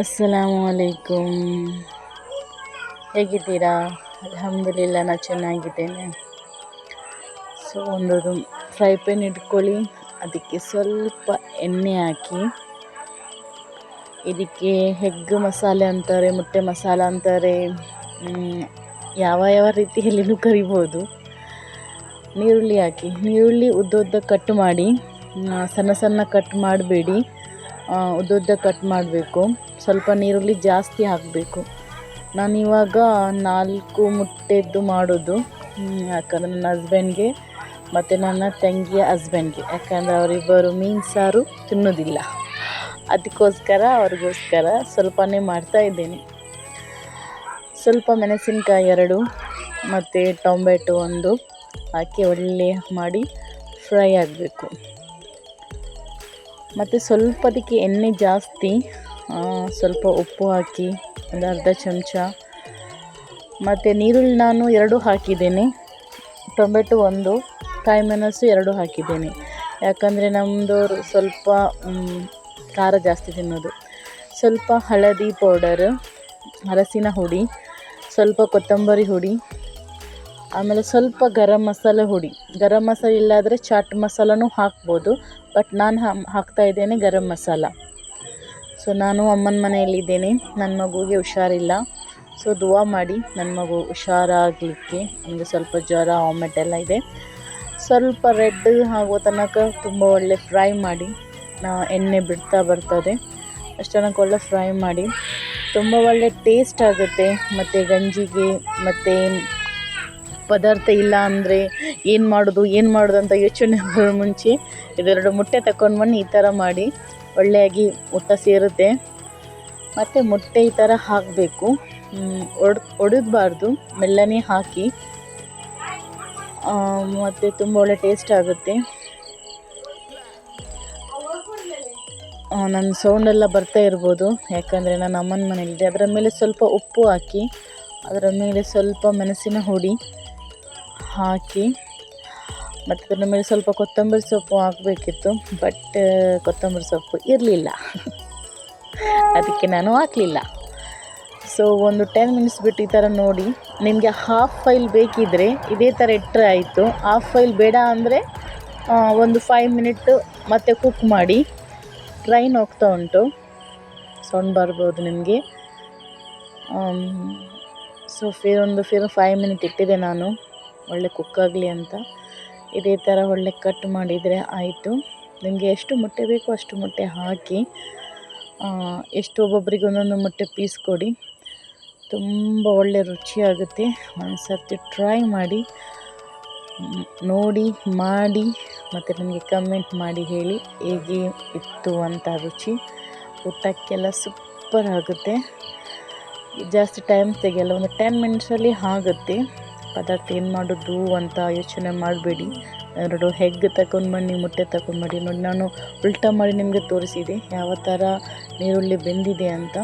ಅಸ್ಸಲಾಮು ಅಲೈಕುಮ್ ಹೇಗಿದ್ದೀರಾ? ಅಲ್ಹಮ್ದುಲಿಲ್ಲ ನಾನು ಚೆನ್ನಾಗಿದ್ದೇನೆ. ಸೊ ಒಂದು ಫ್ರೈ ಪ್ಯಾನ್ ಇಟ್ಕೊಳ್ಳಿ. ಅದಕ್ಕೆ ಸ್ವಲ್ಪ ಎಣ್ಣೆ ಹಾಕಿ. ಇದಕ್ಕೆ ಹೆಗ್ ಮಸಾಲೆ ಅಂತಾರೆ, ಮೊಟ್ಟೆ ಮಸಾಲೆ ಅಂತಾರೆ. ಯಾವ ಯಾವ ರೀತಿಯಲ್ಲಿನೂ ಕರಿಬೋದು. ನೀರುಳ್ಳಿ ಹಾಕಿ. ನೀರುಳ್ಳಿ ಉದ್ದ ಉದ್ದ ಕಟ್ ಮಾಡಿ ಸಣ್ಣ ಸಣ್ಣ ಕಟ್ ಮಾಡಬೇಡಿ. ಉದ್ದ ಉದ್ದ ಕಟ್ ಮಾಡಬೇಕು. ಸ್ವಲ್ಪ ನೀರುಳ್ಳಿ ಜಾಸ್ತಿ ಹಾಕಬೇಕು. ನಾನಿವಾಗ ನಾಲ್ಕು ಮುಟ್ಟೆದ್ದು ಮಾಡೋದು. ಯಾಕಂದರೆ ನನ್ನ ಹಸ್ಬೆಂಡ್ಗೆ ಮತ್ತು ನನ್ನ ತಂಗಿಯ ಹಸ್ಬೆಂಡ್ಗೆ ಯಾಕಂದರೆ ಅವರಿಬ್ಬರು ಮೀನು ಸಾರು ತಿನ್ನೋದಿಲ್ಲ. ಅದಕ್ಕೋಸ್ಕರ ಅವ್ರಿಗೋಸ್ಕರ ಸ್ವಲ್ಪನೇ ಮಾಡ್ತಾ ಇದ್ದೇನೆ. ಸ್ವಲ್ಪ ಮೆಣಸಿನ್ಕಾಯಿ ಎರಡು, ಮತ್ತು ಟೊಮೆಟೊ ಒಂದು ಹಾಕಿ ಒಳ್ಳೆ ಮಾಡಿ ಫ್ರೈ ಆಗಬೇಕು. ಮತ್ತು ಸ್ವಲ್ಪ ಅದಕ್ಕೆ ಎಣ್ಣೆ ಜಾಸ್ತಿ ಸ್ವಲ್ಪ ಉಪ್ಪು ಹಾಕಿ, ಒಂದು ಅರ್ಧ ಚಮಚ. ಮತ್ತು ನೀರುಳ್ಳಿ ನಾನು ಎರಡು ಹಾಕಿದ್ದೇನೆ. ಟೊಮೆಟೊ ಒಂದು, ಕಾಯಿ ಮೆಣಸು ಎರಡು ಹಾಕಿದ್ದೇನೆ. ಯಾಕಂದರೆ ನಮ್ಮದು ಸ್ವಲ್ಪ ಖಾರ ಜಾಸ್ತಿ ತಿನ್ನೋದು. ಸ್ವಲ್ಪ ಹಳದಿ ಪೌಡರ್ ಅರಸಿನ ಹುಡಿ, ಸ್ವಲ್ಪ ಕೊತ್ತಂಬರಿ ಹುಡಿ ಆಮೇಲೆ ಸ್ವಲ್ಪ ಗರಂ ಮಸಾಲೆ ಹುಡಿ. ಗರಂ ಮಸಾಲೆ ಇಲ್ಲಾದರೆ ಚಾಟ್ ಮಸಾಲನೂ ಹಾಕ್ಬೋದು, ಬಟ್ ನಾನು ಹಾಕ್ತಾ ಇದ್ದೇನೆ ಗರಂ ಮಸಾಲ. ಸೊ ನಾನು ಅಮ್ಮನ ಮನೆಯಲ್ಲಿದ್ದೇನೆ ನನ್ನ ಮಗುವಿಗೆ ಹುಷಾರಿಲ್ಲ. ಸೊ ದುವಾ ಮಾಡಿ ನನ್ನ ಮಗು ಹುಷಾರಾಗಲಿಕ್ಕೆ ನನಗೆ ಸ್ವಲ್ಪ ಜ್ವರ, ವಾಮಿಟ್ ಎಲ್ಲ ಇದೆ. ಸ್ವಲ್ಪ ರೆಡ್ ಆಗೋ ತನಕ ತುಂಬ ಒಳ್ಳೆ ಫ್ರೈ ಮಾಡಿ ಎಣ್ಣೆ ಬಿಡ್ತಾ ಬರ್ತದೆ. ಅಷ್ಟು ಒಳ್ಳೆ ಫ್ರೈ ಮಾಡಿ, ತುಂಬ ಒಳ್ಳೆ ಟೇಸ್ಟ್ ಆಗುತ್ತೆ. ಮತ್ತು ಗಂಜಿಗೆ, ಮತ್ತು ಪದಾರ್ಥ ಇಲ್ಲ ಅಂದರೆ ಏನು ಮಾಡೋದು ಏನು ಮಾಡೋದು ಅಂತ ಯೋಚನೆ ಬರೋ ಮುಂಚೆ ಇದೆರಡು ಮೊಟ್ಟೆ ತಗೊಂಡು ಬನ್ನಿ, ಈ ಥರ ಮಾಡಿ. ಒಳ್ಳೆಯಾಗಿ ಊಟ ಸೇರುತ್ತೆ. ಮತ್ತು ಮೊಟ್ಟೆ ಈ ಥರ ಹಾಕಬೇಕು. ಒಡ್, ಒಡೆದಬಾರ್ದು, ಮೆಲ್ಲನೆ ಹಾಕಿ. ಮತ್ತು ತುಂಬ ಒಳ್ಳೆ ಟೇಸ್ಟ್ ಆಗುತ್ತೆ. ನನ್ನ ಸೌಂಡೆಲ್ಲ ಬರ್ತಾ ಇರ್ಬೋದು. ಯಾಕಂದರೆ ನನ್ನ ಅಮ್ಮನ ಮನೇಲಿದೆ ಅದರ ಮೇಲೆ ಸ್ವಲ್ಪ ಉಪ್ಪು ಹಾಕಿ, ಅದರ ಮೇಲೆ ಸ್ವಲ್ಪ ಮೆಣಸಿನ ಹುಡಿ. ಹಾಕಿ, ಮತ್ತು ಅದರ ಮೇಲೆ ಸ್ವಲ್ಪ ಕೊತ್ತಂಬರಿ ಸೊಪ್ಪು ಹಾಕಬೇಕಿತ್ತು ಬಟ್ ಕೊತ್ತಂಬರಿ ಸೊಪ್ಪು ಇರಲಿಲ್ಲ. ಅದಕ್ಕೆ ನಾನು ಹಾಕಲಿಲ್ಲ. ಸೊ ಒಂದು ಟೆನ್ ಮಿನಿಟ್ಸ್ ಬಿಟ್ಟು ಈ ಥರ ನೋಡಿ. ನಿಮಗೆ ಹಾಫ್ ಫೈಲ್ ಬೇಕಿದ್ದರೆ ಇದೇ ಥರ ಇಟ್ಟರೆ ಆಯಿತು. ಹಾಫ್ ಫೈಲ್ ಬೇಡ ಅಂದರೆ ಒಂದು ಫೈವ್ ಮಿನಿಟ್ ಮತ್ತೆ ಕುಕ್ ಮಾಡಿ ಟ್ರೈನ್ ಹೋಗ್ತಾ ಉಂಟು. ಸೌಂಡ್ ಬರ್ಬೋದು ನಿಮಗೆ. ಸೊ ಫಿರ್ ಒಂದು ಫಿರ್ ಫೈವ್ ಮಿನಿಟ್ ಇಟ್ಟಿದೆ ನಾನು. ಒಳ್ಳೆ ಕುಕ್ಕಾಗಲಿ ಅಂತ. ಇದೇ ಥರ ಒಳ್ಳೆ ಕಟ್ ಮಾಡಿದರೆ ಆಯಿತು. ನಿಮಗೆ ಎಷ್ಟು ಮೊಟ್ಟೆ ಬೇಕೋ ಅಷ್ಟು ಮೊಟ್ಟೆ ಹಾಕಿ ಎಷ್ಟು ಒಬ್ಬೊಬ್ಬರಿಗೆ ಒಂದೊಂದು ಮೊಟ್ಟೆ ಪೀಸ್ ಕೊಡಿ. ತುಂಬ ಒಳ್ಳೆ ರುಚಿಯಾಗುತ್ತೆ ಒಂದು ಸರ್ತಿ ಟ್ರೈ ಮಾಡಿ ನೋಡಿ, ಮಾಡಿ, ಮತ್ತು ನನಗೆ ಕಮೆಂಟ್ ಮಾಡಿ ಹೇಳಿ ಹೇಗೆ ಇತ್ತು ಅಂತ ರುಚಿ. ಊಟಕ್ಕೆಲ್ಲ ಸೂಪರ್ ಆಗುತ್ತೆ. ಜಾಸ್ತಿ ಟೈಮ್ ತೆಗೆಯಲ್ಲ, ಒಂದು ಟೆನ್ ಮಿನಿಟ್ಸಲ್ಲಿ ಆಗುತ್ತೆ. ಪದಾರ್ಥ ಏನು ಮಾಡೋದು ಅಂತ ಯೋಚನೆ ಮಾಡಬೇಡಿ. ಎರಡು ಹೆಗ್ ತಗೊಂಡು ಬನ್ನಿ ಮೊಟ್ಟೆ ತಗೊಂಡು ಬನ್ನಿ ನೋಡಿ, ನಾನು ಉಲ್ಟಾ ಮಾಡಿ ನಿಮಗೆ ತೋರಿಸಿದೆ. ಯಾವ ಥರ ನೀರುಳ್ಳಿ ಬೆಂದಿದೆ ಅಂತ.